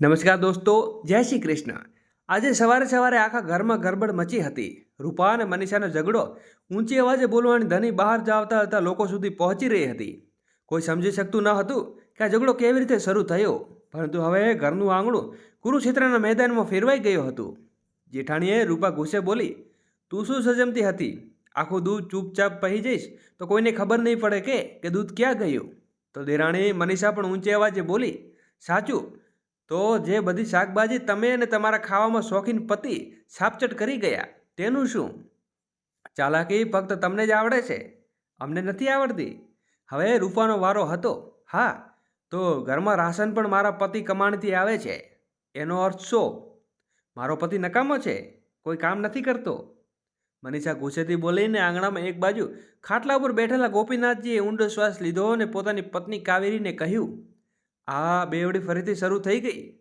નમસ્કાર દોસ્તો, જય શ્રી કૃષ્ણ. આજે સવારે સવારે આખા ઘરમાં ગરબડ મચી હતી. રૂપા અને મનીષાનો ઝઘડો, ઊંચી અવાજે બોલવાની ધની બહાર જાવતા હતા લોકો સુધી પહોંચી રહી હતી. કોઈ સમજી શકતું ન હતું કે આ ઝઘડો કેવી રીતે શરૂ થયો. પરંતુ હવે ઘરનું આંગણું કુરુક્ષેત્રના મેદાનમાં ફેરવાઈ ગયું હતું. જેઠાણીએ રૂપા ગુસ્સે બોલી, તું શું સજમતી હતી? આખું દૂધ ચૂપચાપ પહી જઈશ? તો કોઈને ખબર નહીં પડે કે કે દૂધ ક્યાં ગયું? તો દેરાણી મનીષા પણ ઊંચી અવાજે બોલી, સાચું તો જે બધી શાકભાજી તમે અને તમારા ખાવામાં શોખીન પતિ સાપચટ કરી ગયા, તેનું શું? ચાલાકી ફક્ત તમને જ આવડે છે? અમને નથી આવડતી. હવે રૂપાનો વારો હતો. હા, તો ઘરમાં રાશન પણ મારા પતિ કમાણીથી આવે છે. એનો અર્થ શો? મારો પતિ નકામો છે? કોઈ કામ નથી કરતો? મનીષા ગુસ્સેથી બોલીને આંગણામાં એક બાજુ ખાટલા ઉપર બેઠેલા ગોપીનાથજીએ ઊંડો શ્વાસ લીધો અને પોતાની પત્ની કાવેરીને કહ્યું આ બેવડી ફરીથી શરૂ થઈ ગઈ.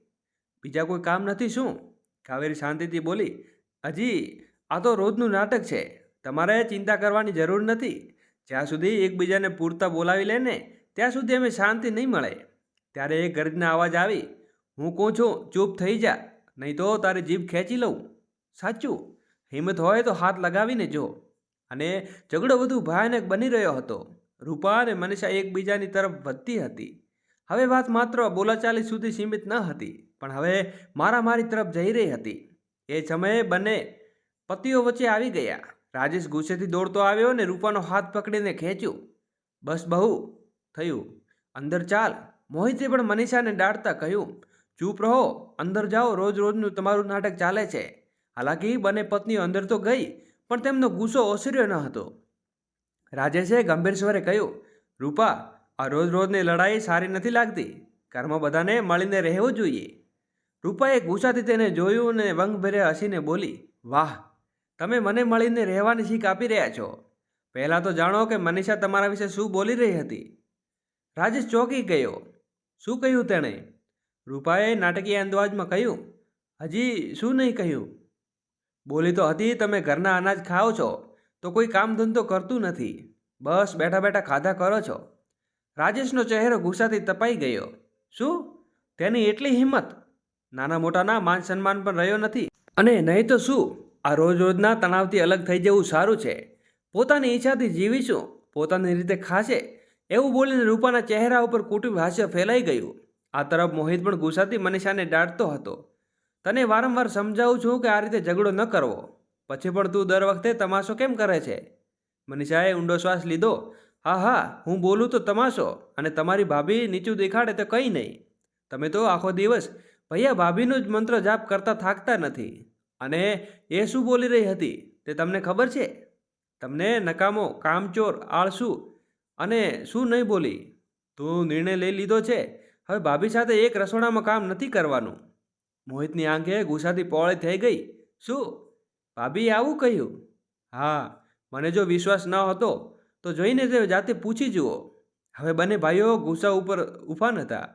બીજા કોઈ કામ નથી, શું? કાવેરી શાંતિથી બોલી હજી આ તો રોજનું નાટક છે. તમારે ચિંતા કરવાની જરૂર નથી. જ્યાં સુધી એકબીજાને પૂરતા બોલાવી લે ને, ત્યાં સુધી અમે શાંતિ નહીં મળે. ત્યારે એક ગરજના અવાજ આવી, હું કહું છું, ચૂપ થઈ જા, નહીં તો તારી જીભ ખેંચી લઉં. સાચું? હિંમત હોય તો હાથ લગાવીને જો. અને ઝઘડો વધુ ભયાનક બની રહ્યો હતો. રૂપા અને મનીષા એકબીજાની તરફ વધતી હતી. હવે વાત માત્ર બોલાચાલી સુધી સીમિત ન હતી, પણ હવે મારામારી તરફ જઈ રહી હતી. એ સમયે બંને પતિઓ વચ્ચે આવી ગયા. રાજેશ ગુસ્સેથી દોડતો આવ્યો ને રૂપાનો હાથ પકડીને ખેંચ્યું. બસ બહુ થયું. અંદર ચાલ. મોહિતે પણ મનીષાને ડાળતા કહ્યું, ચૂપ રહો. અંદર જાઓ. રોજ રોજનું તમારું નાટક ચાલે છે. હાલાકી બંને પત્નીઓ અંદર તો ગઈ, પણ તેમનો ગુસ્સો ઓસર્યો ન હતો. રાજેશે ગંભીર સ્વરે કહ્યું, રૂપા આ રોજ રોજની લડાઈ સારી નથી લાગતી. ઘરમાં બધાને મળીને રહેવું જોઈએ. રૂપાએ ગુસ્સાથી તેને જોયું અને વંગભેરે હસીને બોલી, વાહ, તમે મને મળીને રહેવાની શીખ આપી રહ્યા છો. પહેલાં તો જાણો કે મનીષા તમારા વિશે શું બોલી રહી હતી. રાજેશ ચોંકી ગયો. શું કહ્યું તેણે? રૂપાએ નાટકીય અંદાજમાં કહ્યું, હજી શું નહીં કહ્યું? બોલી તો હતી, તમે ઘરના અનાજ ખાઓ છો, તો કોઈ કામ ધંધો કરતું નથી. બસ બેઠા બેઠા ખાધા કરો છો. રાજેશનો ચહેરો ગુસ્સાથી તપાઈ ગયો. શું? તેની એટલી હિંમત? નાના મોટાના માન સન્માન પણ રહ્યો નથી. અને નહીં તો શું? આ રોજ રોજના તણાવથી અલગ થઈ જવું સારું છે. પોતાની ઈચ્છાથી જીવીશું, પોતાની રીતે ખાશે. એવું બોલીને રૂપાના ચહેરા ઉપર કુટુંબ હાસ્ય ફેલાઈ ગયું. આ તરફ મોહિત પણ ગુસ્સાથી મનીષાને ડાંટતો હતો. તને વારંવાર સમજાવું છું કે આ રીતે ઝઘડો ન કરવો. પછી પણ તું દર વખતે તમાશો કેમ કરે છે? મનીષાએ ઊંડો શ્વાસ લીધો. હા હા, હું બોલું તો તમાશો અને તમારી ભાભી નીચું દેખાડે તો કંઈ નહીં. તમે તો આખો દિવસ ભૈયા ભાભીનું જ મંત્ર જાપ કરતા થાકતા નથી. અને એ શું બોલી રહી હતી તે તમને ખબર છે? તમને નકામો, કામચોર, આળસુ અને શું નહીં બોલી? તું નિર્ણય લઈ લીધો છે. હવે ભાભી સાથે એક રસોડામાં કામ નથી કરવાનું. મોહિતની આંખે ગુસ્સાથી પહોળી થઈ ગઈ. શું? ભાભીએ આવું કહ્યું? હા, મને જો વિશ્વાસ ન હતો તો જોઈને તે જાતે પૂછી જુઓ, હવે બંને ભાઈઓ ગુસ્સા ઉપર ઉફાન હતા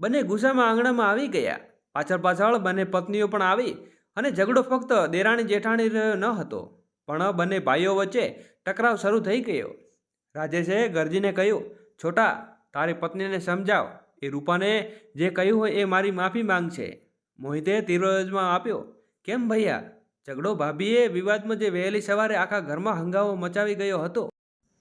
બંને ગુસ્સામાં આંગણામાં આવી ગયા. પાછળ પાછળ બંને પત્નીઓ પણ આવી અને ઝઘડો ફક્ત દેરાણી જેઠાણી રહ્યો ન હતો, પણ બંને ભાઈઓ વચ્ચે ટકરાવ શરૂ થઈ ગયો. રાજેશે ગરજીને કહ્યું, છોટા, તારી પત્નીને સમજાવ. એ રૂપાને જે કહ્યું હોય એ મારી માફી માંગ છે. મોહિતે તિરોજમાં આપ્યો, કેમ ભૈયા? ઝઘડો ભાભીએ વિવાદમાં જે વહેલી સવારે આખા ઘરમાં હંગામો મચાવી ગયો હતો.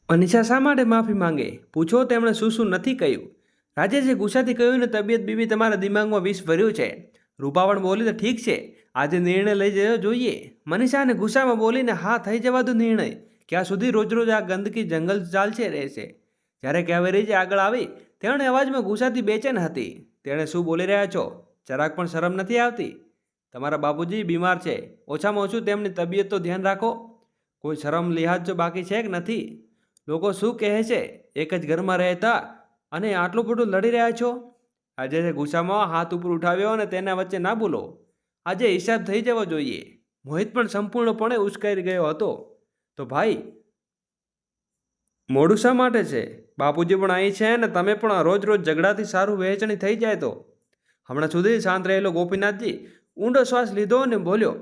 અનિશા શા માટે માફી માંગે? પૂછો, તેમણે શું શું નથી કહ્યું. રાજેશે ગુસ્સાથી કહ્યું, ને તબિયત બીબી તમારા દિમાગમાં વિષ ભર્યું છે. રૂપાવણ બોલી, તો ઠીક છે. આજે નિર્ણય લઈ જવો જોઈએ. મનીષાને ગુસ્સામાં બોલીને, હા, થઈ જવા દો નિર્ણય. ક્યાં સુધી રોજ રોજ આ ગંદકી જંગલ ચાલશે રહેશે? જ્યારે કેવેરીજે આગળ આવી, તેણે અવાજમાં ગુસ્સાથી બેચેન હતી. તેણે શું બોલી રહ્યા છો? જરાક પણ શરમ નથી આવતી? તમારા બાપુજી બીમાર છે. ઓછામાં ઓછું તેમની તબિયત તો ધ્યાન રાખો. કોઈ શરમ લિહાજ જો બાકી છે કે નથી? લોકો શું કહે છે? એક જ ઘરમાં રહેતા અને આટલું બધું લડી રહ્યા છો? આજે ગુસ્સામાં હાથ ઉપર ઉઠાવ્યો અને તેના વચ્ચે ના બોલો. આજે હિસાબ થઈ જવો જોઈએ. મોહિત પણ સંપૂર્ણપણે ઉશ્કેરી ગયો હતો. તો ભાઈ, મોડું શા માટે છે? બાપુજી પણ અહીં છે અને તમે પણ રોજ રોજ ઝઘડાથી સારું વહેંચણી થઈ જાય તો. હમણાં સુધી શાંત રહેલો ગોપીનાથજી ઊંડો શ્વાસ લીધો અને બોલ્યો,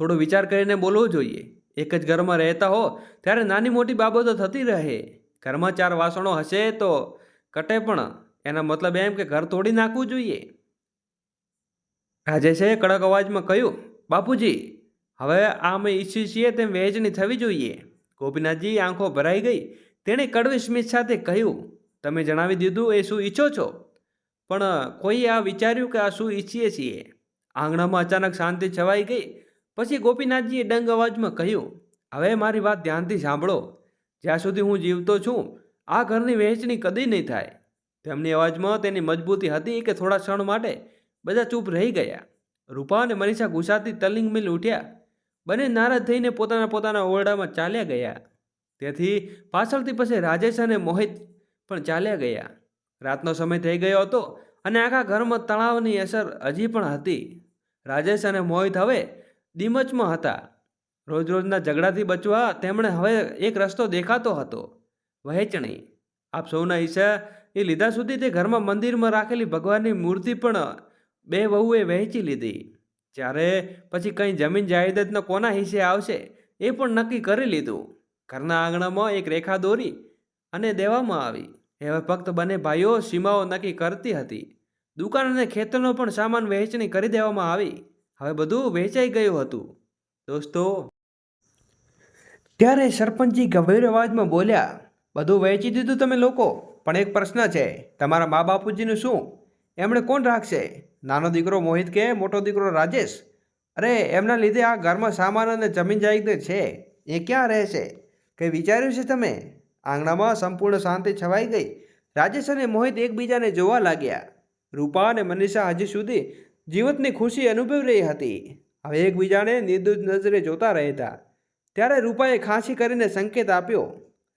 થોડો વિચાર કરીને બોલવું જોઈએ. એક જ ઘરમાં રહેતા હો, ત્યારે નાની મોટી બાબતો થતી રહે. ઘરમાં ચાર વાસણો હશે તો કટે પણ એના મતલબ એમ કે ઘર તોડી નાખવું જોઈએ. રાજેશે કડક અવાજમાં કહ્યું, બાપુજી, હવે આ અમે ઈચ્છીએ છીએ તેમ વહેંચણી થવી જોઈએ. ગોપીનાથજી આંખો ભરાઈ ગઈ. તેણે કડવી સ્મિત સાથે કહ્યું, તમે જણાવી દીધું એ શું ઈચ્છો છો? પણ કોઈએ આ વિચાર્યું કે આ શું ઈચ્છીએ છીએ? આંગણામાં અચાનક શાંતિ છવાઈ ગઈ. પછી ગોપીનાથજીએ ડંગ અવાજમાં કહ્યું, હવે મારી વાત ધ્યાનથી સાંભળો. જ્યાં સુધી હું જીવતો છું, આ ઘરની વહેંચણી કદી નહીં થાય. તેમની અવાજમાં તેની મજબૂતી હતી કે થોડા ક્ષણ માટે બધા ચૂપ રહી ગયા. રૂપા અને મનીષા ગુસ્સાથી તલિંગ મિલ ઉઠ્યા. બંને નારાજ થઈને પોતાના પોતાના ઓરડામાં ચાલ્યા ગયા. તેથી પાછળથી પછી રાજેશ અને મોહિત પણ ચાલ્યા ગયા. રાતનો સમય થઈ ગયો હતો અને આખા ઘરમાં તણાવની અસર હજી પણ હતી. રાજેશ અને મોહિત હવે દિમચમાં હતા. રોજ રોજના ઝઘડાથી બચવા તેમણે હવે એક રસ્તો દેખાતો હતો. વહેંચણી. આપ સૌના હિસ્સા એ લીધા સુધી તે ઘરમાં મંદિરમાં રાખેલી ભગવાનની મૂર્તિ પણ બે વહુએ વહેંચી લીધી. જ્યારે પછી કંઈ જમીન જાયદાદનો કોના હિસ્સે આવશે એ પણ નક્કી કરી લીધું. ઘરના આંગણામાં એક રેખા દોરી અને દેવામાં આવી. હવે ફક્ત બંને ભાઈઓ સીમાઓ નક્કી કરતી હતી. દુકાન અને ખેતરનો પણ સામાન વહેંચણી કરી દેવામાં આવી. હવે બધું વેચાઈ ગયું હતું. દોસ્તો. ત્યારે સરપંચજી ગંભીર અવાજમાં બોલ્યા, બધું વહેંચી દીધું તમે લોકો, પણ એક પ્રશ્ન છે, તમારા મા બાપુજીનું શું? એમણે કોણ રાખશે? નાનો દીકરો મોહિત કે મોટો દીકરો રાજેશ? અરે, એમના લીધે આ ઘરમાં સામાન અને જમીન જાયદાદ છે. એ ક્યાં રહેશે? કંઈ વિચાર્યું છે તમે? આંગણામાં સંપૂર્ણ શાંતિ છવાઈ ગઈ. રાજેશ અને મોહિત એકબીજાને જોવા લાગ્યા. રૂપા અને મનીષા હજી સુધી જીવતની ખુશી અનુભવી રહી હતી. હવે એકબીજાને નિર્દોષ નજરે જોતા રહેતા. ત્યારે રૂપાએ ખાંસી કરીને સંકેત આપ્યો.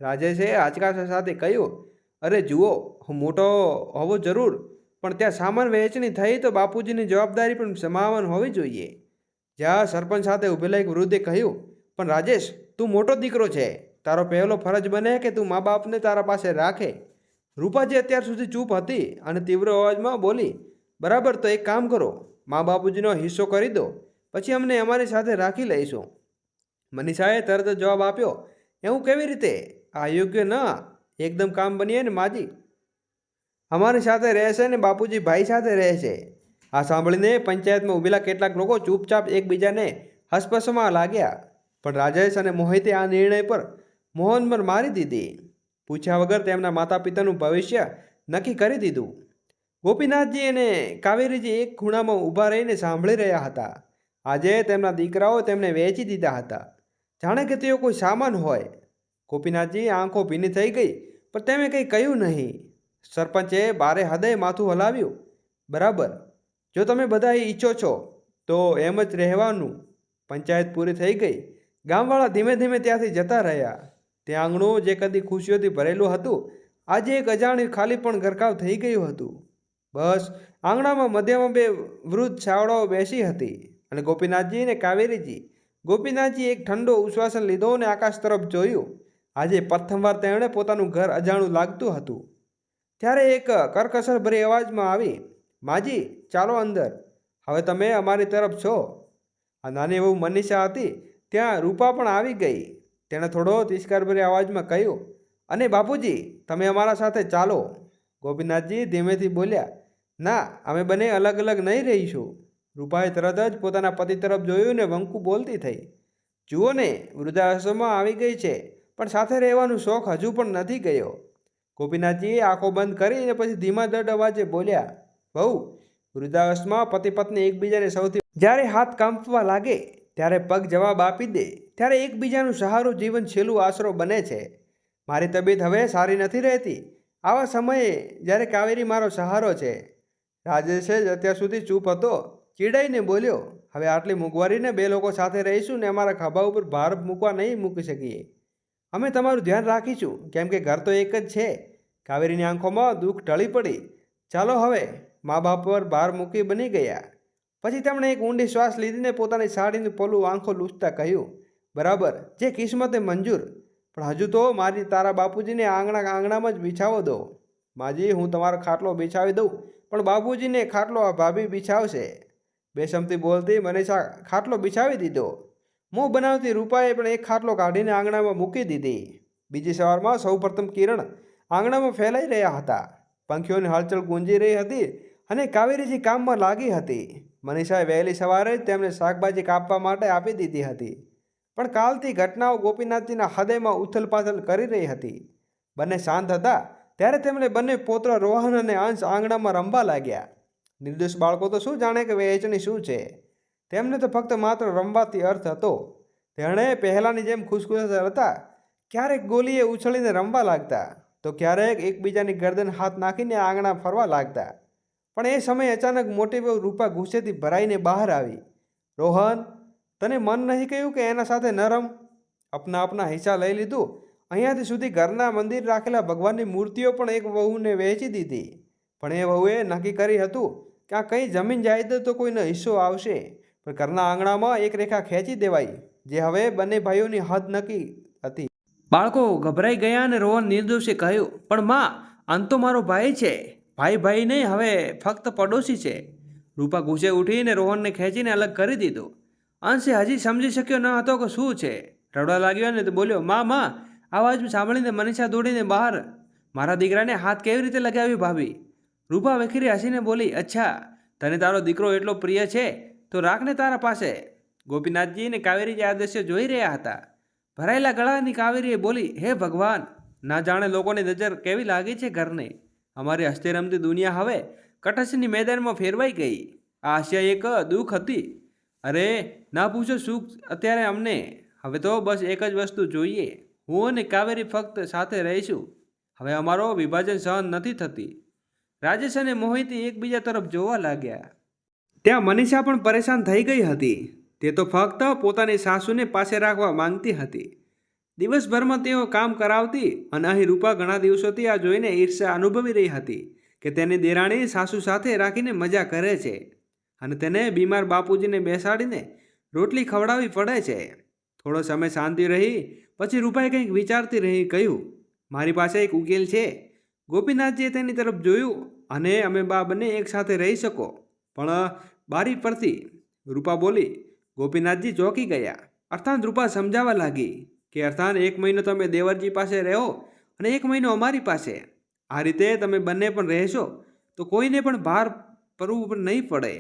રાજેશે આચકાશા સાથે કહ્યું, અરે જુઓ, હું મોટો હોવો જરૂર, પણ ત્યાં સામાન વહેંચણી થઈ તો બાપુજીની જવાબદારી પણ સમાવન હોવી જોઈએ. જ્યાં સરપંચ સાથે ઊભેલા એક વૃદ્ધે કહ્યું, પણ રાજેશ, તું મોટો દીકરો છે. તારો પહેલો ફરજ બને કે તું મા બાપને તારા પાસે રાખે. રૂપાજી અત્યાર સુધી ચૂપ હતી અને તીવ્ર અવાજમાં બોલી બરાબર, તો એક કામ કરો, મા બાપુજીનો હિસ્સો કરી દો, પછી અમને અમારી સાથે રાખી લઈશું. મનીષાએ તરત જવાબ આપ્યો, એવું કેવી રીતે? આ યોગ્ય ન, એકદમ કામ બનીએ ને માજી. અમારી સાથે રહેશે ને બાપુજી ભાઈ સાથે રહેશે. આ સાંભળીને પંચાયતમાં ઊભેલા કેટલાક લોકો ચૂપચાપ એકબીજાને હસપસમાં લાગ્યા, પણ રાજેશ અને મોહિતે આ નિર્ણય પર મોહનમર મારી દીધી. પૂછ્યા વગર તેમના માતા પિતાનું ભવિષ્ય નક્કી કરી દીધું. ગોપીનાથજી અને કાવેરીજી એક ખૂણામાં ઊભા રહીને સાંભળી રહ્યા હતા. આજે તેમના દીકરાઓ તેમને વેચી દીધા હતા. જાણે કે તેઓ કોઈ સામાન હોય. ગોપીનાથજી આંખો ભીની થઈ ગઈ, પણ તેમણે કંઈ કહ્યું નહીં. સરપંચે બારે હૃદય માથું હલાવ્યું. બરાબર. જો તમે બધા ઈચ્છો છો, તો એમ જ રહેવાનું. પંચાયત પૂરી થઈ ગઈ. ગામવાળા ધીમે ધીમે ત્યાંથી જતા રહ્યા. તે આંગણું જે કદી ખુશીઓથી ભરેલું હતું, આજે એક અજાણ્યું ખાલી પણ ગરકાવ થઈ ગયું હતું. બસ. આંગણામાં મધ્યમાં બે વૃદ્ધ છાવડાઓ બેસી હતી અને ગોપીનાથજી અને કાવેરીજી. ગોપીનાથજી એક ઠંડો ઉશ્વાસન લીધો અને આકાશ તરફ જોયું. આજે પ્રથમવાર તેણે પોતાનું ઘર અજાણું લાગતું હતું. ત્યારે એક કરકસર ભરી અવાજમાં આવી, માજી, ચાલો અંદર. હવે તમે અમારી તરફ છો. આ નાની એવું મનીષા હતી. ત્યાં રૂપા પણ આવી ગઈ. તેણે થોડો તિષ્કારભરી અવાજમાં કહ્યું, અને બાપુજી, તમે અમારા સાથે ચાલો. ગોપીનાથજી ધીમેથી બોલ્યા, ના, અમે બંને અલગ અલગ નહીં રહીશું. રૂપાએ તરત જ પોતાના પતિ તરફ જોયું ને વંકુ બોલતી થઈ, જુઓ ને, વૃદ્ધાશ્રમમાં આવી ગઈ છે, પણ સાથે રહેવાનો શોખ હજુ પણ નથી ગયો. ગોપીનાથજીએ આંખો બંધ કરીને પછી ધીમા દડ અવાજે બોલ્યા, બહુ વૃદ્ધાવસ્થમાં પતિ પત્ની એકબીજાને સૌથી જ્યારે હાથ કાંપવા લાગે, ત્યારે પગ જવાબ આપી દે, ત્યારે એકબીજાનું સહારું જીવન છેલ્લું આશરો બને છે. મારી તબિયત હવે સારી નથી રહેતી આવા સમયે જ્યારે કાવેરી મારો સહારો છે રાજેશે જ અત્યાર સુધી ચૂપ હતો, ચીડાઈને બોલ્યો, હવે આટલી મોંઘવારીને બે લોકો સાથે રહીશું ને અમારા ખભા ઉપર ભાર મૂકવા નહીં મૂકી શકીએ. અમે તમારું ધ્યાન રાખીશું, કેમ કે ઘર તો એક જ છે. કાવેરીની આંખોમાં દુઃખ ઢળી પડી. ચાલો હવે. મા બાપ પર ભાર મૂકી બની ગયા. પછી તેમણે એક ઊંડી શ્વાસ લીધીને પોતાની સાડીનું પોલું આંખો લૂછતા કહ્યું, બરાબર, જે કિસ્મતે મંજૂર. પણ હજુ તો મારી તારા બાપુજીને આંગણા આંગણામાં જ બિછાવો દો. માજી, હું તમારો ખાટલો બિછાવી દઉં, પણ બાપુજીને ખાટલો આ ભાભી બિછાવશે. બેસમતી બોલતી મનીષા, ખાટલો બિછાવી દીધો. મોં બનાવતી રૂપાએ પણ એક ખાટલો કાઢીને આંગણામાં મૂકી દીધી. બીજી સવારમાં સૌપ્રથમ કિરણ આંગણામાં ફેલાઈ રહ્યા હતા. પંખીઓની હલચલ ગુંજી રહી હતી અને કાવેરીજી કામમાં લાગી હતી. મનીષાએ વહેલી સવારે જ તેમને શાકભાજી કાપવા માટે આપી દીધી હતી. પણ કાલથી ઘટનાઓ ગોપીનાથજીના હૃદયમાં ઉથલપાથલ કરી રહી હતી. બંને શાંત હતા, ત્યારે તેમણે બંને પોત્ર રોહન અને અંશ આંગણામાં રમવા લાગ્યા. નિર્દોષ બાળકો તો શું જાણે કે વહેંચણી શું છે? તેમને તો ફક્ત માત્ર રમવાથી અર્થ હતો. તેણે પહેલાંની જેમ ખુશખુશ હતા, ક્યારેક ગોલીએ ઉછળીને રમવા લાગતા, તો ક્યારેક એકબીજાની ગરદન હાથ નાખીને આંગણા ફરવા લાગતા. પણ એ સમયે અચાનક મોટી બહુ રૂપા ગુસ્સેથી ભરાઈને બહાર આવી. રોહન તને મન નહીં કહ્યું કે એના સાથે ન રમ અપના અપના હિસ્સા લઈ લીધું? અહીંયાથી સુધી ઘરના મંદિર રાખેલા ભગવાનની મૂર્તિઓ પણ એક વહુને વહેંચી દીધી. પણ એ વહુએ નક્કી કરી હતું કે આ કંઈ જમીન જાય તો કોઈનો હિસ્સો આવશે. પણ ઘરના આંગણામાં એક રેખા ખેંચી દેવાઈ, જે હવે બંને ભાઈઓની હદ નક્કી હતી. બાળકો, ગભરાઈ ગયા અને રોહન નિર્દોષે કહ્યું, પણ માં, આમ તો મારો ભાઈ છે. ભાઈ ભાઈ નહીં, હવે ફક્ત પડોશી છે. રૂપા ગુસ્સે ઉઠીને રોહનને ખેંચીને અલગ કરી દીધો. અંશે હજી સમજી શક્યો ન હતો કે શું છે. રડવા લાગ્યો ને તો બોલ્યો, માં માં આવાજ સાંભળીને મનીષા દોડીને બહાર. મારા દીકરાને હાથ કેવી રીતે લગાવી ભાભી? રૂપા વેખીરી હસીને બોલી, અચ્છા, તને તારો દીકરો એટલો પ્રિય છે, તો રાખને તારા પાસે. ગોપીનાથજી અને કાવેરીજી આ દ્રશ્ય જોઈ રહ્યા હતા. ભરાયેલા ગળાની કાવેરીએ બોલી, હે ભગવાન, ના જાણે લોકોની નજર કેવી લાગી છે ઘરને? અમારી હસ્તે રમતી દુનિયા હવે કટસની મેદાનમાં ફેરવાઈ ગઈ. આ આશય એક દુઃખ હતી. અરે, ના પૂછો સુખ અત્યારે અમને. હવે તો બસ એક જ વસ્તુ જોઈએ. હું અને કાવેરી ફક્ત સાથે રહીશું. હવે અમારો વિભાજન સહન નથી થતી. રાજેશ અને મોહિતી એકબીજા તરફ જોવા લાગ્યા. ત્યાં મનીષા પણ પરેશાન થઈ ગઈ હતી. તે તો ફક્ત પોતાની સાસુને પાસે રાખવા માંગતી હતી. દિવસભરમાં તેઓ કામ કરાવતી અને અહીં રૂપા ઘણા દિવસોથી આ જોઈને ઈર્ષા અનુભવી રહી હતી કે તેની દેરાણી સાસુ સાથે રાખીને મજા કરે છે. અને તેને બીમાર બાપુજીને બેસાડીને રોટલી ખવડાવવી પડે છે. થોડો સમય શાંતિ રહી, પછી રૂપાએ કંઈક વિચારતી રહી, કહ્યું, મારી પાસે એક ઉકેલ છે. ગોપીનાથજીએ તેની તરફ જોયું અને અમે બા બંને એકસાથે રહી શકો. પણ બારી પરથી રૂપા બોલી, ગોપીનાથજી ચોંકી ગયા. અર્થાત રૂપા સમજાવવા લાગી કે અર્થાંત એક મહિનો તમે દેવરજી પાસે રહો અને એક મહિનો અમારી પાસે. આ રીતે તમે બંને પણ રહેશો તો કોઈને પણ ભાર પડવું પણ નહીં પડે.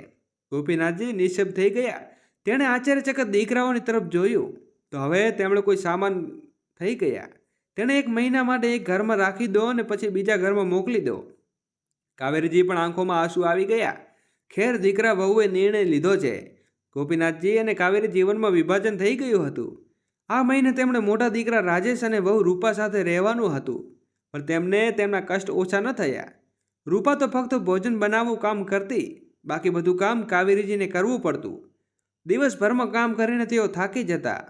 ગોપીનાથજી નિશ્ચપ થઈ ગયા. તેણે આશ્ચર્યચકત દીકરાઓની તરફ જોયું. તો હવે તેમણે કોઈ સામાન થઈ ગયા. તેણે એક મહિના માટે એક ઘરમાં રાખી દો અને પછી બીજા ઘરમાં મોકલી દો. કાવેરીજી પણ આંખોમાં આંસુ આવી ગયા. ખેર દીકરા વહુએ નિર્ણય લીધો છે. ગોપીનાથજી અને કાવેરી જીવનમાં વિભાજન થઈ ગયું હતું. આ મહિને તેમણે મોટા દીકરા રાજેશ અને વહુ રૂપા સાથે રહેવાનું હતું. પણ તેમને તેમના કષ્ટ ઓછા ન થયા. રૂપા તો ફક્ત ભોજન બનાવવું કામ કરતી. બાકી બધું કામ કાવેરીજીને કરવું પડતું. દિવસભરમાં કામ કરીને તેઓ થાકી જતા.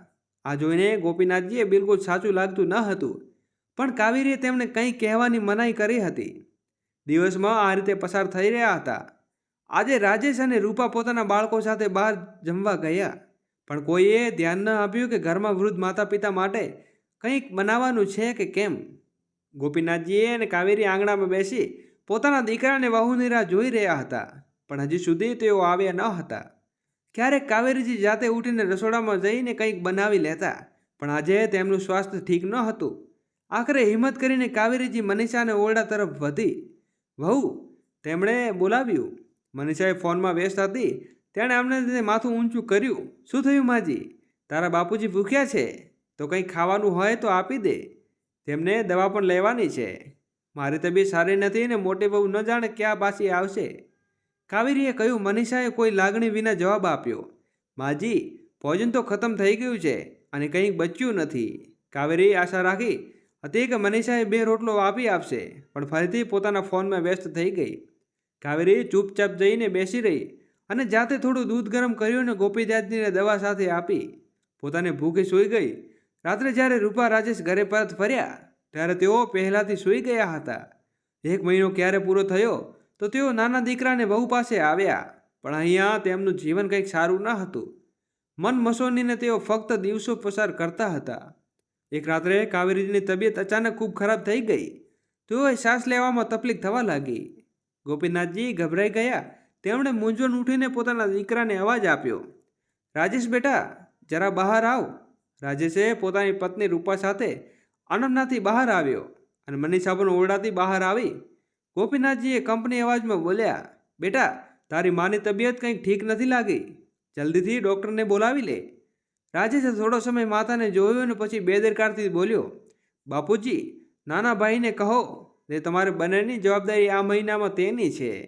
આ જોઈને ગોપીનાથજીએ બિલકુલ સાચું લાગતું ન હતું, પણ કાવેરીએ તેમને કંઈ કહેવાની મનાઈ કરી હતી. દિવસમાં આ રીતે પસાર થઈ રહ્યા હતા. આજે રાજેશ અને રૂપા પોતાના બાળકો સાથે બહાર જમવા ગયા, પણ કોઈએ ધ્યાન ન આપ્યું કે ઘરમાં વૃદ્ધ માતા પિતા માટે કંઈક બનાવવાનું છે કે કેમ? ગોપીનાથજીએ અને કાવેરી આંગણામાં બેસી પોતાના દીકરાને વહુની જોઈ રહ્યા હતા. પણ હજી સુધી તેઓ આવ્યા ન હતા. ક્યારેક કાવેરીજી જાતે ઉઠીને રસોડામાં જઈને કંઈક બનાવી લેતા, પણ આજે તેમનું સ્વાસ્થ્ય ઠીક ન હતું. આખરે હિંમત કરીને કાવેરીજી મનીષાને ઓરડા તરફ વધી. વહુ, તેમણે બોલાવ્યું. મનીષાએ ફોનમાં વ્યસ્ત હતી. તેણે લીધે માથું ઊંચું કર્યું. શું થયું માજી? તારા બાપુજી ભૂખ્યા છે. તો કંઈ ખાવાનું હોય તો આપી દે. તેમને દવા પણ લેવાની છે. મારી તબિયત સારી નથી ને મોટી બહુ ન જાણે ક્યાં પાછી આવશે. કાવેરીએ કહ્યું, મનીષાએ કોઈ લાગણી વિના જવાબ આપ્યો. માજી, ભોજન તો ખતમ થઈ ગયું છે અને કંઈક બચ્યું નથી. કાવેરીએ આશા રાખી, હતી કે મનીષાએ બે રોટલો આપી આપશે, પણ ફરીથી પોતાના ફોનમાં વ્યસ્ત થઈ ગઈ. કાવેરી ચૂપચાપ જઈને બેસી રહી અને જાતે થોડું દૂધ ગરમ કર્યું અને ગોપીદાસજીને દવા સાથે આપી. પોતાને ભૂખી સૂઈ ગઈ. રાત્રે જ્યારે રૂપા રાજેશ ઘરે પરત ફર્યા, ત્યારે તેઓ પહેલાંથી સૂઈ ગયા હતા. એક મહિનો ક્યારે પૂરો થયો તો તેઓ નાના દીકરાને બહુ પાસે આવ્યા, પણ અહીંયા તેમનું જીવન કંઈક સારું ન હતું. મન મસોનીને તેઓ ફક્ત દિવસો પસાર કરતા હતા. એક રાત્રે કાવેરીજીની તબિયત અચાનક ખૂબ ખરાબ થઈ ગઈ. તેઓએ શ્વાસ લેવામાં તકલીફ થવા લાગી. ગોપીનાથજી ગભરાઈ ગયા. તેમણે મૂંઝવણ ઉઠીને પોતાના દીકરાને અવાજ આપ્યો, રાજેશ બેટા, જરા બહાર આવ. રાજેશે પોતાની પત્ની રૂપા સાથે આનંદનાથી બહાર આવ્યો અને મનીષાબન ઓરડાથી બહાર આવી. ગોપીનાથજીએ કંપની અવાજમાં બોલ્યા, બેટા, તારી માની તબિયત કંઈક ઠીક નથી લાગી. જલ્દીથી ડૉક્ટરને બોલાવી લે. રાજેશે થોડો સમય માતાને જોયું અને પછી બેદરકારથી બોલ્યો, બાપુજી, નાના ભાઈને કહો, ને તમારે બંનેની જવાબદારી આ મહિનામાં તેની છે.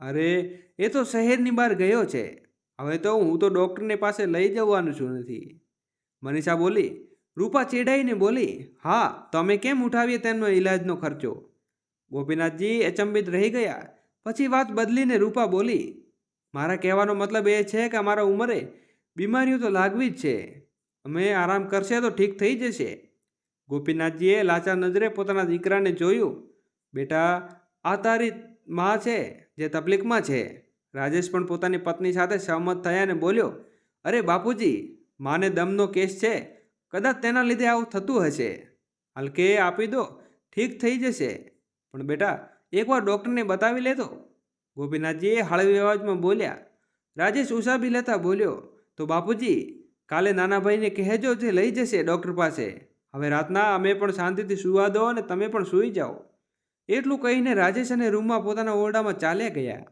અરે, એ તો શહેરની બહાર ગયો છે. હવે તો હું તો ડૉક્ટરને પાસે લઈ જવાનું છું નથી. મનીષા બોલી, રૂપા ચેડાઈને બોલી, હા, તમે કેમ ઉઠાવીએ તેમનો ઈલાજનો ખર્ચો? ગોપીનાથજી અચંબિત રહી ગયા. પછી વાત બદલીને રૂપા બોલી, મારા કહેવાનો મતલબ એ છે કે અમારા ઉંમરે બીમારીઓ તો લાગવી જ છે. અમે આરામ કરશે તો ઠીક થઈ જશે. ગોપીનાથજીએ લાચાર નજરે પોતાના દીકરાને જોયું, બેટા, આ તારી માં છે, જે તકલીફમાં છે. રાજેશ પણ પોતાની પત્ની સાથે સહમત થયા અને બોલ્યો, અરે બાપુજી, માને દમનો કેસ છે. કદાચ તેના લીધે આવું થતું હશે. હલકે આપી દો, ઠીક થઈ જશે. પણ બેટા, એકવાર ડૉક્ટરને બતાવી લેતો. ગોપીનાથજીએ હળવી અવાજમાં બોલ્યા, રાજેશ ઉષાભી લેતા બોલ્યો. તો બાપુજી, કાલે નાના ભાઈને કહેજો તે લઈ જશે ડૉક્ટર પાસે. હવે રાતના અમે પણ શાંતિથી સુવા દો અને તમે પણ સૂઈ જાઓ. એટલું કહીને રાજેશ અને રૂમમાં પોતાના ઓરડામાં ચાલ્યા ગયા.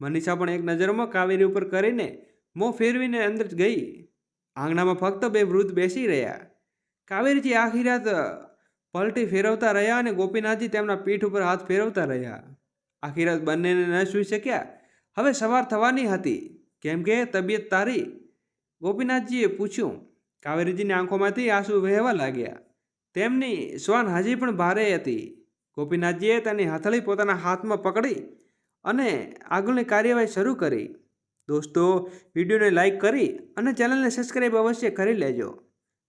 મનીષા પણ એક નજરમાં કાવેરી ઉપર કરીને મોં ફેરવીને અંદર ગઈ. આંગણામાં ફક્ત બે વૃદ્ધ બેસી રહ્યા. કાવેરીજી આખી રાત પલટી ફેરવતા રહ્યા અને ગોપીનાથજી તેમના પીઠ ઉપર હાથ ફેરવતા રહ્યા. આખી રાત બંનેને ન સૂઈ શક્યા. હવે સવાર થવાની હતી. કેમ કે તબિયત તારી? ગોપીનાથજીએ પૂછ્યું. કાવેરીજીની આંખોમાંથી આંસુ વહેવા લાગ્યા. તેમની શ્વાન હજી પણ ભારે હતી. ગોપીનાથજીએ તેની હથળી પોતાના હાથમાં પકડી અને આગળની કાર્યવાહી શરૂ કરી. દોસ્તો, વિડીયોને લાઇક કરી અને ચેનલને સબસ્ક્રાઈબ અવશ્ય કરી લેજો.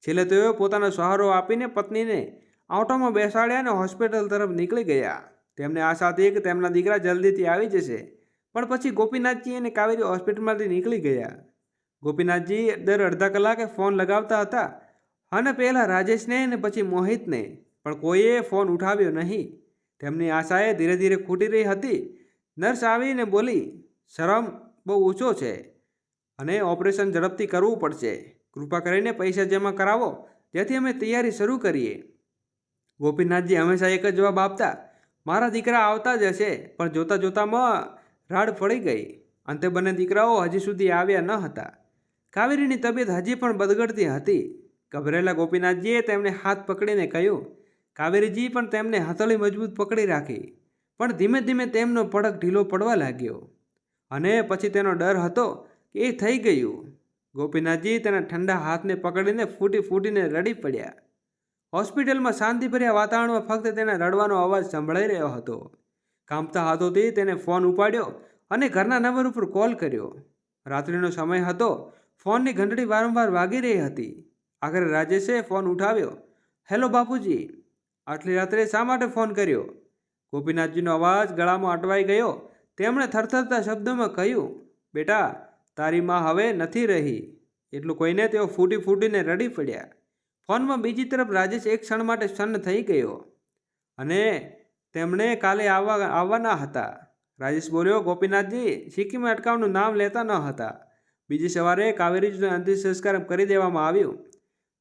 છેલ્લે તેઓ પોતાનો સહારો આપીને પત્નીને ઓટોમાં બેસાડ્યા અને હોસ્પિટલ તરફ નીકળી ગયા. તેમને આશા હતી કે તેમના દીકરા જલ્દીથી આવી જશે, પણ પછી ગોપીનાથજી અને કાવેરી હોસ્પિટલમાંથી નીકળી ગયા. ગોપીનાથજી દર અડધા કલાકે ફોન લગાવતા હતા, અને પહેલાં રાજેશને અને પછી મોહિતને, પણ કોઈએ ફોન ઉઠાવ્યો નહીં. તેમની આશાએ ધીરે ધીરે ખૂટી રહી હતી. નર્સ આવીને બોલી, શરમ બહુ ઓછો છે, અને ઓપરેશન ઝડપથી કરવું પડશે. કૃપા કરીને પૈસા જમા કરાવો, જેથી અમે તૈયારી શરૂ કરીએ. ગોપીનાથજી હંમેશા એક જ જવાબ આપતા, મારા દીકરા આવતા જ હશે, પણ જોતાં જોતામાં રાડ પડી ગઈ. અંતે બંને દીકરાઓ હજી સુધી આવ્યા ન હતા. કાવેરીની તબિયત હજી પણ બદગડતી હતી. ગભરેલા ગોપીનાથજીએ તેમને હાથ પકડીને કહ્યું, કાવેરીજી પણ તેમને હથળી મજબૂત પકડી રાખી, પણ ધીમે ધીમે તેમનો પડક ઢીલો પડવા લાગ્યો. અને પછી તેનો ડર હતો કે એ થઈ ગયું. ગોપીનાથજી તેના ઠંડા હાથને પકડીને ફૂટી ફૂટીને રડી પડ્યા. હોસ્પિટલમાં શાંતિભર્યા વાતાવરણમાં ફક્ત તેના રડવાનો અવાજ સંભળાઈ રહ્યો હતો. કાંપતા હાથોથી તેને ફોન ઉપાડ્યો અને ઘરના નંબર ઉપર કોલ કર્યો. રાત્રિનો સમય હતો. ફોનની ઘંટડી વારંવાર વાગી રહી હતી. આખરે રાજેશે ફોન ઉઠાવ્યો. હેલો બાપુજી. આટલી રાત્રે શા માટે ફોન કર્યો? ગોપીનાથજીનો અવાજ ગળામાં અટવાઈ ગયો. તેમણે થરથરતા શબ્દોમાં કહ્યું, બેટા, તારી માં હવે નથી રહી. એટલું કોઈને તેઓ ફૂટી ફૂટીને રડી પડ્યા. ફોનમાં બીજી તરફ રાજેશ એક ક્ષણ માટે સન્ન થઈ ગયો અને તેમણે કાલે આવવા, આવવાના હતા. રાજેશ બોલ્યો, ગોપીનાથજી સિક્કિમ અટકાવનું નામ લેતા ન હતા. બીજી સવારે કાવેરીજીનો અંતિમ સંસ્કાર કરી દેવામાં આવ્યું.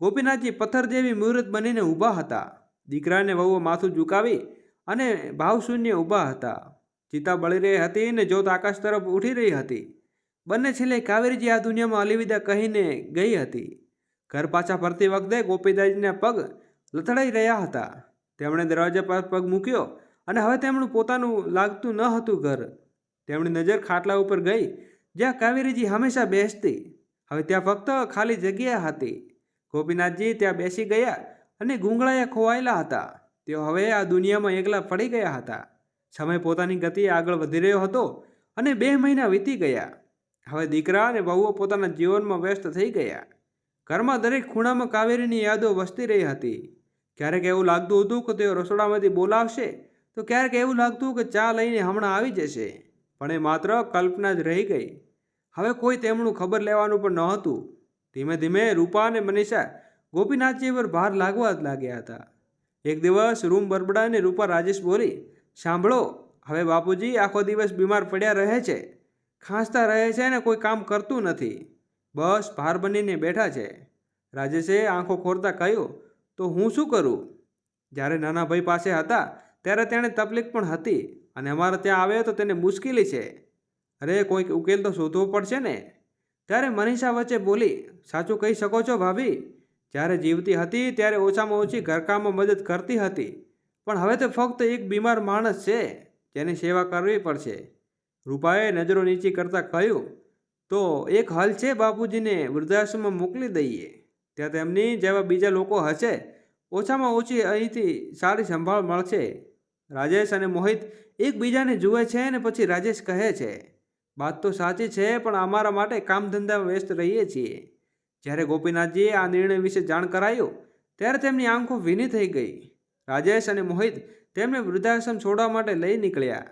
ગોપીનાથજી પથ્થર જેવી મુહૂર્ત બનીને ઊભા હતા. દીકરાને વહુઓ માથું ઝુકાવી અને ભાવશૂન્ય ઊભા હતા. ચિતા બળી રહી હતી ને જોત આકાશ તરફ ઉઠી રહી હતી. બંને છેલ્લે કાવેરીજી આ દુનિયામાં અલિવિદા કહીને ગઈ હતી. ઘર પાછા ફરતી વખતે ગોપીદાસજીને પગ લથડાઈ રહ્યા હતા. તેમણે દરવાજા પર પગ મૂક્યો અને હવે તેમનું પોતાનું લાગતું ન હતું ઘર. તેમની નજર ખાટલા ઉપર ગઈ, જ્યાં કાવેરીજી હંમેશા બેસતી. હવે ત્યાં ફક્ત ખાલી જગ્યા હતી. ગોપીનાથજી ત્યાં બેસી ગયા અને ગુંગળાયા ખોવાયેલા હતા. તેઓ હવે આ દુનિયામાં એકલા પડી ગયા હતા. સમય પોતાની ગતિએ આગળ વધી રહ્યો હતો અને બે મહિના વીતી ગયા. હવે દીકરા અને વહુઓ પોતાના જીવનમાં વ્યસ્ત થઈ ગયા. ઘરમાં દરેક ખૂણામાં કાવેરીની યાદો વસતી રહી હતી. ક્યારેક એવું લાગતું હતું કે તેઓ રસોડામાંથી બોલાવશે તો ક્યારેક એવું લાગતું કે ચા લઈને હમણાં આવી જશે, પણ એ માત્ર કલ્પના જ રહી ગઈ. હવે કોઈ તેમનું ખબર લેવાનું પણ નહોતું. ધીમે ધીમે રૂપા અને મનીષા ગોપીનાથજી પર ભાર લાગવા જ લાગ્યા હતા. એક દિવસ રૂમ બરબડાને રૂપા રાજેશ બોલી, સાંભળો, હવે બાપુજી આખો દિવસ બીમાર પડ્યા રહે છે. ખાંસતા રહે છે ને કોઈ કામ કરતું નથી. બસ ભાર બનીને બેઠા છે. રાજેશે આંખો ખોરતા કહ્યું, તો હું શું કરું? જ્યારે નાના ભાઈ પાસે હતા, ત્યારે તેણે તકલીફ પણ હતી અને અમારે ત્યાં આવે તો તેને મુશ્કેલી છે. અરે, કોઈક ઉકેલ તો શોધવો પડશે ને? ત્યારે મનીષા વચ્ચે બોલી, સાચું કહી શકો છો ભાભી. જ્યારે જીવતી હતી, ત્યારે ઓછામાં ઓછી ઘરકામમાં મદદ કરતી હતી. પણ હવે તો ફક્ત એક બીમાર માણસ છે, જેની સેવા કરવી પડશે. રૂપાએ નજરો નીચી કરતાં કહ્યું તો એક હલ છે બાપુજીને વૃદ્ધાશ્રમમાં મોકલી દઈએ. ત્યાં તેમની જેવા બીજા લોકો હશે. ઓછામાં ઓછી અહીંથી સારી સંભાળ મળશે. રાજેશ અને મોહિત એકબીજાને જુએ છે ને પછી રાજેશ કહે છે, વાત તો સાચી છે, પણ અમારા માટે કામ ધંધામાં વ્યસ્ત રહીએ છીએ. જ્યારે ગોપીનાથજીએ આ નિર્ણય વિશે જાણ કરાયું, ત્યારે તેમની આંખો ભીની થઈ ગઈ. રાજેશ અને મોહિત તેમને વૃદ્ધાશ્રમ છોડવા માટે લઈ નીકળ્યા.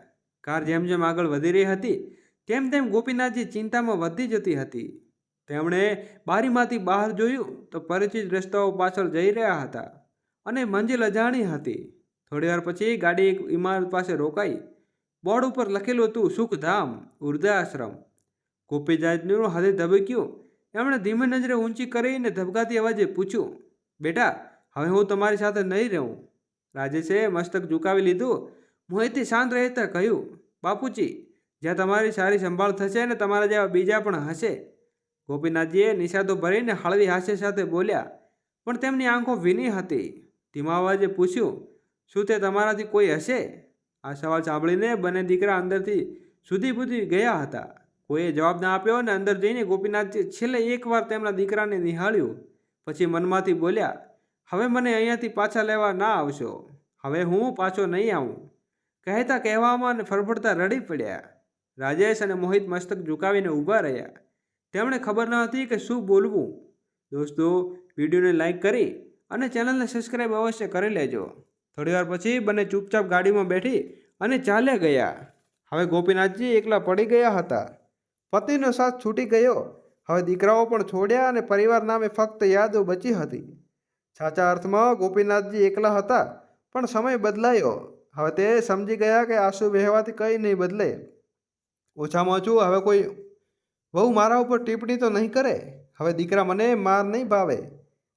કાર જેમ જેમ આગળ વધી રહી હતી તેમ તેમ ગોપીનાથજી ચિંતામાં વધી જતી હતી. તેમણે બારીમાંથી બહાર જોયું તો પરિચિત રસ્તાઓ પાછળ જઈ રહ્યા હતા અને મંજિલ અજાણી હતી. થોડીવાર પછી ગાડી એક ઇમારત પાસે રોકાઈ. બોર્ડ ઉપર લખેલું હતું, સુખધામ ઉર્જાશ્રમ ગોપીજાજનું હાથે ધબક્યું. એમણે ધીમે નજરે ઊંચી કરીને ધબકાતી અવાજે પૂછ્યું, બેટા, હવે હું તમારી સાથે નહીં રહું. રાજેશે મસ્તક ઝુકાવી લીધું. મોહિતથી શાંત રહેતા કહ્યું, બાપુજી જ્યાં તમારી સારી સંભાળ થશે ને તમારા જેવા બીજા પણ હશે. ગોપીનાથજીએ નિષાદો ભરીને હળવી હાસ્ય સાથે બોલ્યા, પણ તેમની આંખો ભીની હતી. ધીમા અવાજે પૂછ્યું, શું તે તમારાથી કોઈ હશે? આ સવાલ સાંભળીને બંને દીકરા અંદરથી સુધી બુધી ગયા હતા. કોઈએ જવાબ ના આપ્યો અને અંદર જઈને ગોપીનાથજી છેલ્લે એકવાર તેમના દીકરાને નિહાળ્યું. પછી મનમાંથી બોલ્યા, હવે મને અહીંયાથી પાછા લેવા ના આવશો. હવે હું પાછો નહીં આવું. કહેતા કહેવામાં અને ફરફડતા રડી પડ્યા. રાજેશ અને મોહિત મસ્તક ઝુકાવીને ઊભા રહ્યા. તેમણે ખબર ન હતી કે શું બોલવું. દોસ્તો, વિડીયોને લાઈક કરી અને ચેનલને સબસ્ક્રાઈબ અવશ્ય કરી લેજો. થોડીવાર પછી બંને ચૂપચાપ ગાડીમાં બેઠી અને ચાલ્યા ગયા. હવે ગોપીનાથજી એકલા પડી ગયા હતા. પતિનો સાથ છૂટી ગયો. હવે દીકરાઓ પણ છોડ્યા અને પરિવાર નામે ફક્ત યાદો બચી હતી. સાચા અર્થમાં ગોપીનાથજી એકલા હતા, પણ સમય બદલાયો. હવે તે સમજી ગયા કે આંસુ વહેવાથી કંઈ નહીં બદલે. ઓછામાં ઓછું હવે કોઈ વહુ મારા ઉપર ટિપ્પણી તો નહીં કરે. હવે દીકરા મને માર નહીં ભાવે.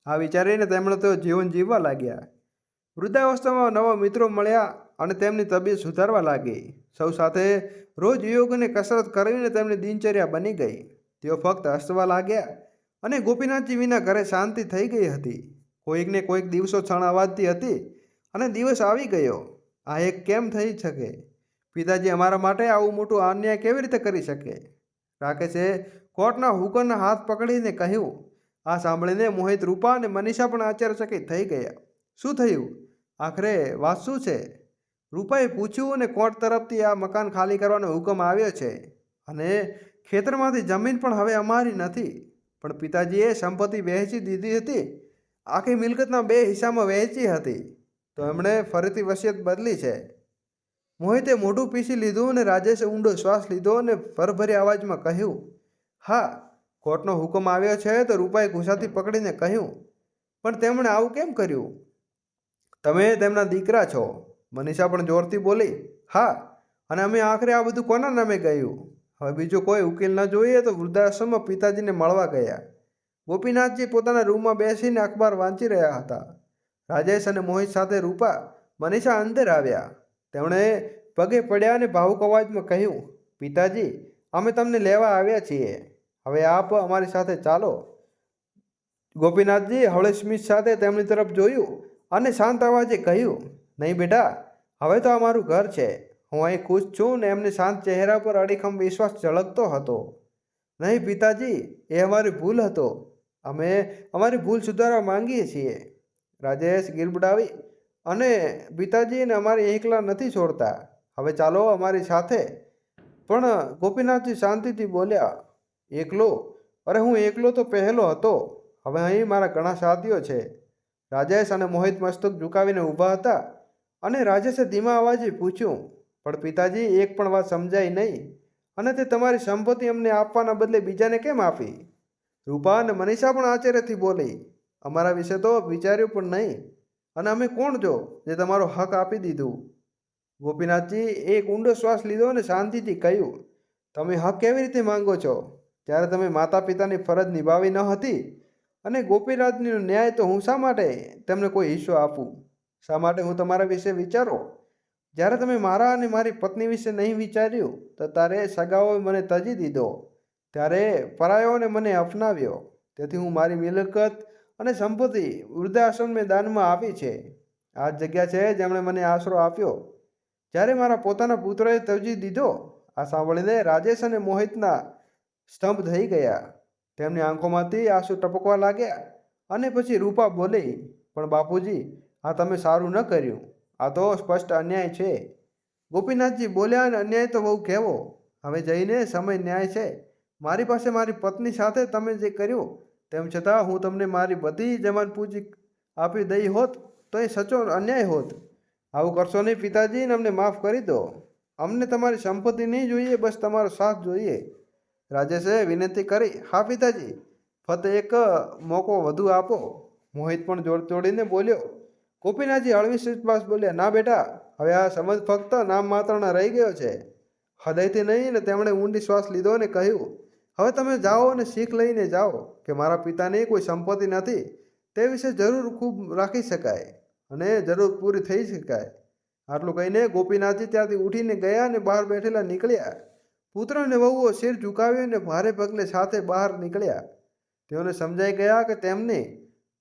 આ વિચારીને તેમણે તો જીવન જીવવા લાગ્યા. વૃદ્ધાવસ્થામાં નવા મિત્રો મળ્યા અને તેમની તબિયત સુધારવા લાગી. સૌ સાથે રોજ યોગ અને કસરત કરીને તેમની દિનચર્યા બની ગઈ. તેઓ ફક્ત હસવા લાગ્યા અને ગોપીનાથજી વિના ઘરે શાંતિ થઈ ગઈ હતી. કોઈકને કોઈક દિવસો છણાવાતી હતી અને દિવસ આવી ગયો. આ એક કેમ થઈ શકે? પિતાજી અમારા માટે આવું મોટું અન્યાય કેવી રીતે કરી શકે? રાકેશે કોર્ટના હુકમના હાથ પકડીને કહ્યું, આ સાંભળીને મોહિત રૂપા અને મનીષા પણ આશ્ચર્યચકિત થઈ ગયા. શું થયું? આખરે વાત શું છે? રૂપાએ પૂછ્યું અને કોર્ટ તરફથી આ મકાન ખાલી કરવાનો હુકમ આવ્યો છે અને ખેતરમાંથી જમીન પણ હવે અમારી નથી. પણ પિતાજીએ સંપત્તિ વહેંચી દીધી હતી. આખી મિલકતના બે હિસ્સામાં વહેંચી હતી. તો એમણે ફરીથી વસિયત બદલી છે. મોહિતે મોઢું પીસી લીધું અને રાજેશે ઊંડો શ્વાસ લીધો અને ભરભરી અવાજમાં કહ્યું, હા, કોર્ટનો હુકમ આવ્યો છે તો રૂપાએ ગુસ્સાથી પકડીને કહ્યું, પણ તેમણે આવું કેમ કર્યું? તમે તેમના દીકરા છો. મનીષા પણ જોરથી બોલી, હા, અને અમે આખરે આ બધું કોના નામે ગયું હવે બીજો કોઈ ઉકેલ ન જોઈએ તો વૃદ્ધાશ્રમમાં પિતાજીને મળવા ગયા. ગોપીનાથજી પોતાના રૂમમાં બેસીને અખબાર વાંચી રહ્યા હતા. રાજેશ અને મોહિત સાથે રૂપા, મનીષા અંદર આવ્યા. તેમણે પગે પડ્યા અને ભાવુક અવાજમાં કહ્યું, પિતાજી, અમે તમને લેવા આવ્યા છીએ. હવે આપ અમારી સાથે ચાલો. ગોપીનાથજી હળે સ્મિત સાથે તેમની તરફ જોયું અને શાંત અવાજે કહ્યું, નહીં બેટા, હવે તો અમારું ઘર છે. હું અહીં ખુશ છું ને એમને શાંત ચહેરા પર અડીખમ વિશ્વાસ ઝળકતો હતો. નહીં પિતાજી, એ અમારી ભૂલ હતો. અમે અમારી ભૂલ સુધારવા માંગીએ છીએ. રાજેશ ગીરબડાવી અને પિતાજીને અમારે એકલા નથી છોડતા. હવે ચાલો અમારી સાથે. પણ ગોપીનાથજી શાંતિથી બોલ્યા, એકલો? અરે હું એકલો તો પહેલો હતો. હવે અહીં મારા ઘણા સાથીઓ છે. રાજેશ અને મોહિત મસ્તક ઝુકાવીને ઊભા હતા અને રાજેશે ધીમા અવાજે પૂછ્યું, પણ પિતાજી, એક પણ વાત સમજાય નહીં. અને તે તમારી સંપત્તિ અમને આપવાના બદલે બીજાને કેમ આપી? રૂપા અને મનીષા પણ આશ્ચર્યથી બોલી, અમારા વિશે તો વિચાર્યું પણ નહીં. અને અમે કોણ છો? જે તમારો હક આપી દીધું. ગોપીનાથજી, એક ઊંડો શ્વાસ લીધો અને શાંતિથી કહ્યું, તમે હક કેવી રીતે માંગો છો? ત્યારે તમે માતા પિતાની ફરજ નિભાવી ન હતી અને ગોપીનાથનો ન્યાય તો હું શા માટે તેમને કોઈ હિસ્સો આપું? શા માટે હું તમારા વિશે વિચારો? જ્યારે તમે મારા અને મારી પત્ની વિશે નહીં વિચાર્યું, તો તારે સગાઓએ મને તજી દીધો. ત્યારે પરાયોને મને અપનાવ્યો. તેથી હું મારી મિલકત અને સંપત્તિ વૃદ્ધાશ્રમને દાનમાં આપી છે. આ જગ્યા છે જેમણે મને આશરો આપ્યો. જ્યારે મારા પોતાના પુત્રએ તવજી દીધો, આ સાંભળીને રાજેશ અને મોહિતના સ્તંભ થઈ ગયા. તેમની આંખોમાંથી આંસુ ટપકવા લાગ્યા અને પછી રૂપા બોલી, પણ બાપુજી, આ તમે સારું ન કર્યું. આ તો સ્પષ્ટ અન્યાય છે. ગોપીનાથજી બોલ્યા, અને અન્યાય તો બહુ કહેવો. હવે જઈને સમય ન્યાય છે. મારી પાસે મારી પત્ની સાથે તમે જે કર્યું તેમ છતાં હું તમને મારી બધી જમાન પૂજી આપી દઈ હોત, તો એ સચો અન્યાય હોત. આવું કરશો નહીં પિતાજીને અમને માફ કરી દો. અમને તમારી સંપત્તિ નહીં જોઈએ, બસ તમારો સાથ જોઈએ. રાજેશે વિનંતી કરી, હા, પિતાજી ફક્ત એક મોકો વધુ આપો. મોહિત પણ જોડ તોડીને બોલ્યો, ગોપીનાથજી હળવી શ્રીપાસ બોલ્યા, ના બેટા, હવે આ સમજ ફક્ત નામ માત્રના રહી ગયો છે. હૃદયથી નહીં, ને તેમણે ઊંડી શ્વાસ લીધો અને કહ્યું હવે તમે જાઓ અને શીખ લઈને જાઓ કે મારા પિતાની કોઈ સંપત્તિ નથી, તે વિશે જરૂર ખૂબ રાખી શકાય અને જરૂર પૂરી થઈ શકાય. આટલું કહીને ગોપીનાથજી ત્યાંથી ઉઠીને ગયા અને બહાર બેઠેલા નીકળ્યા. પુત્ર અને વહુઓ શિર ઝુકાવી અને ભારે પગલે સાથે બહાર નીકળ્યા. તેઓને સમજાઈ ગયા કે તેમને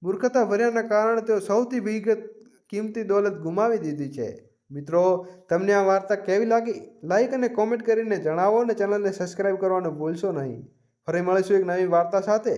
મૂર્ખતા ભર્યાના કારણે તેઓ સૌથી વિગત કિંમતી દોલત ગુમાવી દીધી છે. મિત્રો, તમને આ વાર્તા કેવી લાગી? લાઈક અને કોમેન્ટ કરીને જણાવો અને ચેનલને સબસ્ક્રાઈબ કરવાનું ભૂલશો નહીં. ફરી મળીશું એક નવી વાર્તા સાથે.